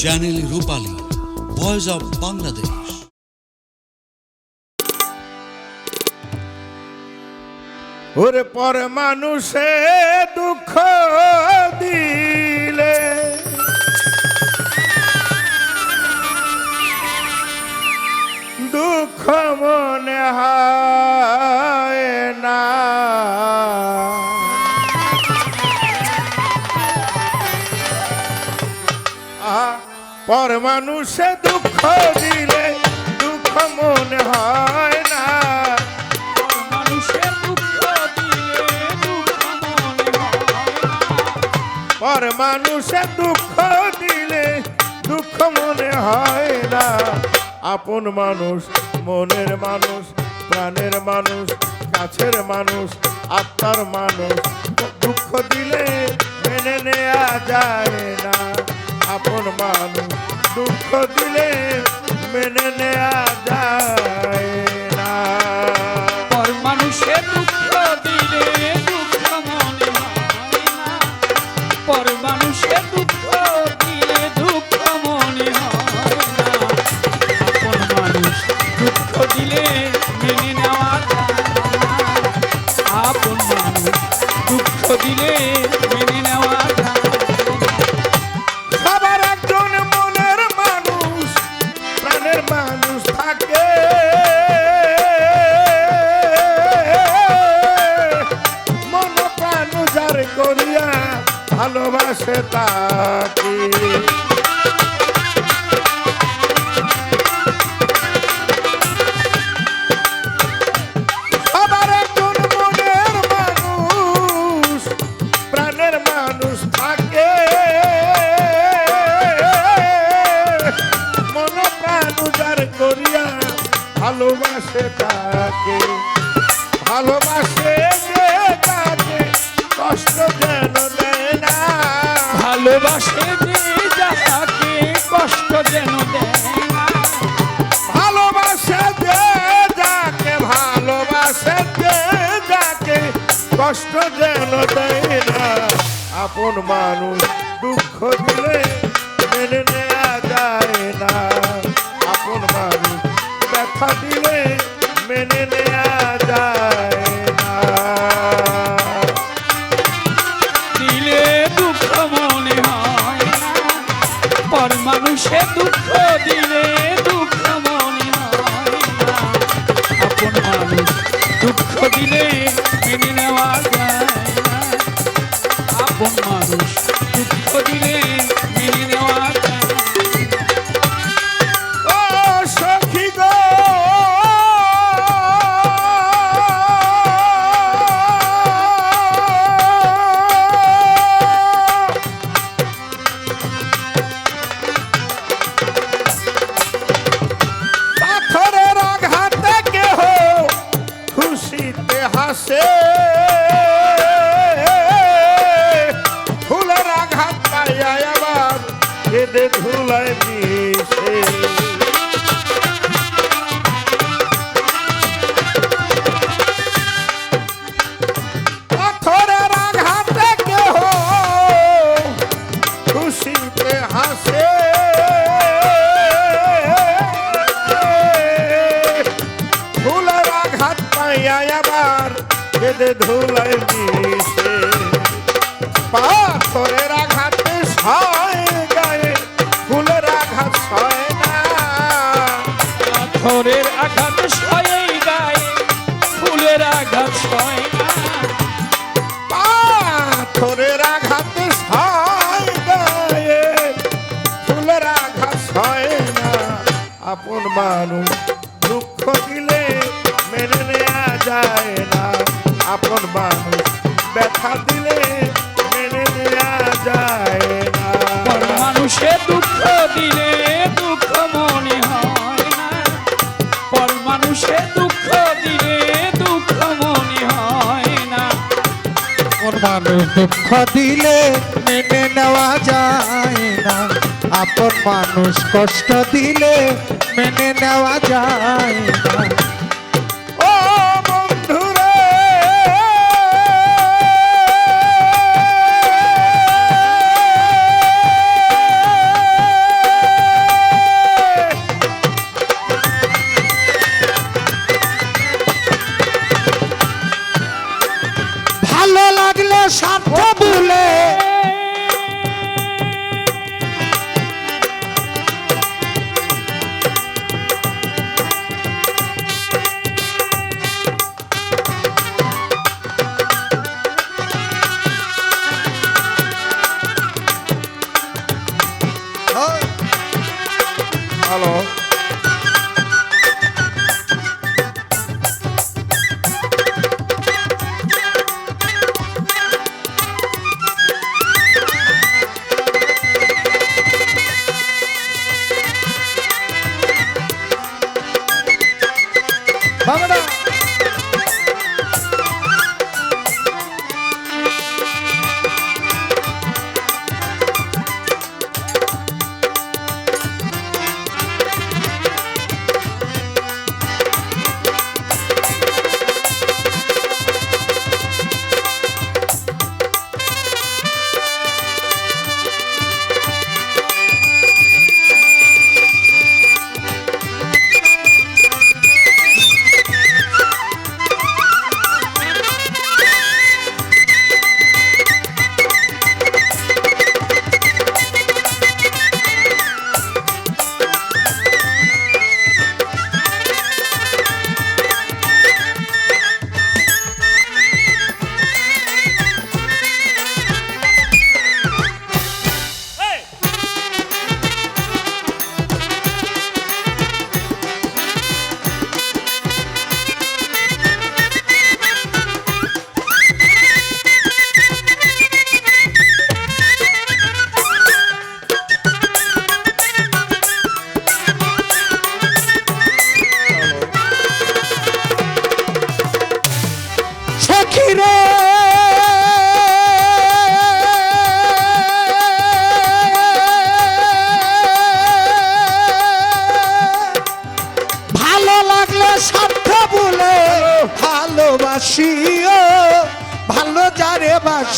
Channel Rupali voice of Bangladesh ওরে পর মানুষে দুঃখ দিলে। দুঃখ মনে হয়। পর মানুষে দুঃখ দিলে দুঃখ মনে হয় না। পর মানুষে দুঃখ দিলে দুঃখ মনে হয় না আপন মানুষ, মনের মানুষ, প্রাণের মানুষ, কাছের মানুষ, আত্মার মানুষ, দুঃখ দিলে মেনে নেওয়া যায় না আপন মানুষ দুঃখ দিলে মেনে নেওয়া যায়। ভালোবাসে তাকে ভালোবাসে যে যাকে কষ্ট যেন দেয় ভালোবাসে যে যাকে, ভালোবাসে যে যাকে কষ্ট যেন দেয় না। আপন মানুষ দুঃখ দিলে পাইয়া আবার কেঁদে ধুলায় মিশে পাথরের আঘাতে সয় দিলে মেনে নেওয়া যায় না। মানুষে দুঃখ দিলে দুঃখ মনে হয় না। পর মানুষে দুঃখ দিলে দুঃখ মনে হয় না। ওর মানুষ দুঃখ দিলে মেনে নেওয়া যায় না। আপন মানুষ কষ্ট দিলে মেনে নেওয়া যায় না।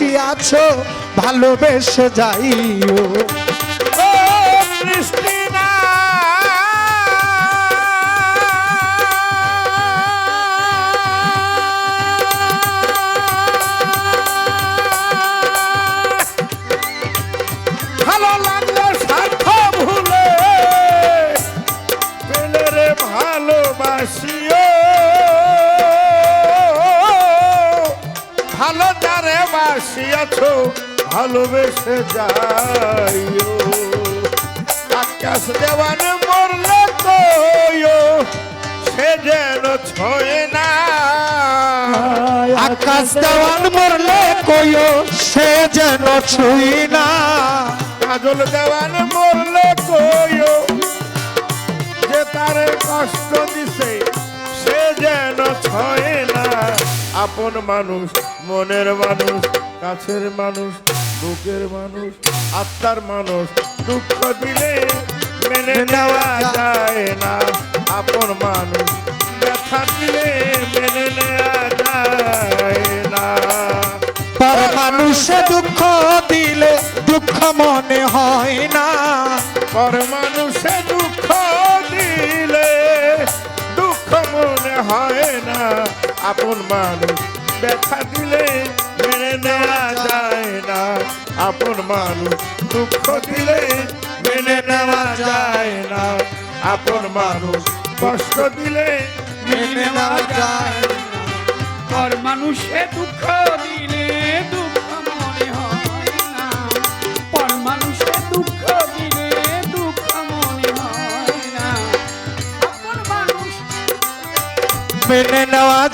বাসি আছো ভালোবেসে যাইও। ভালো যারে বাসিয়াছ ভালোবেসে যাইও। আকাশ দেওয়ান মরলে কইও সে যেন ছয় না। আকাশ দেওয়ান মরলে কইও সে যেন ছুই না। কাজল দেওয়ান মরলে কইও যে তারে কষ্ট আপন মানুষ মনের মানুষ কাছের মানুষ বুকের মানুষ আত্মার মানুষ দুঃখ দিলে মেনে নেওয়া যায় না। আপন মানুষ ব্যথা দিলে মেনে নেওয়া যায় না। পর মানুষে দুঃখ দিলে দুঃখ মনে হয় না। পর মানুষে দুঃখ দিলে দুঃখ মনে হয় না। আপন মানুষ। ব্যথা দিলে মেনে নেওয়া যায় না। আপন মানুষ, দুঃখ দিলে মেনে নেওয়া যায় না। আপন মানুষ, কষ্ট দিলে মেনে নেওয়া যায় না। মানুষে দুঃখ দিলে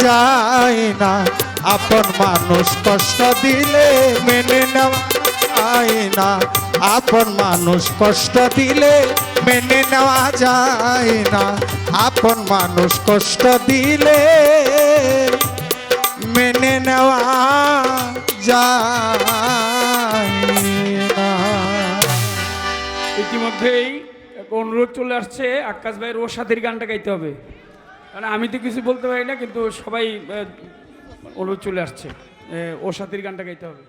যায় না। আপন মানুষ কষ্ট দিলে মেনে নেওয়া যায় না। আপন মানুষ কষ্ট দিলে মেনে নেওয়া যায় না। আপন মানুষ কষ্ট দিলে মেনে নেওয়া যায় ইতিমধ্যেই অনুরোধ চলে আসছে, আকাশ ভাইয়ের ও সাথীর গানটা গাইতে হবে। কারণ আমি তো কিছু বলতে পারি না, কিন্তু সবাই অনুরোধ চলে আসছে। ও সাথীর গানটা গাইতে হবে।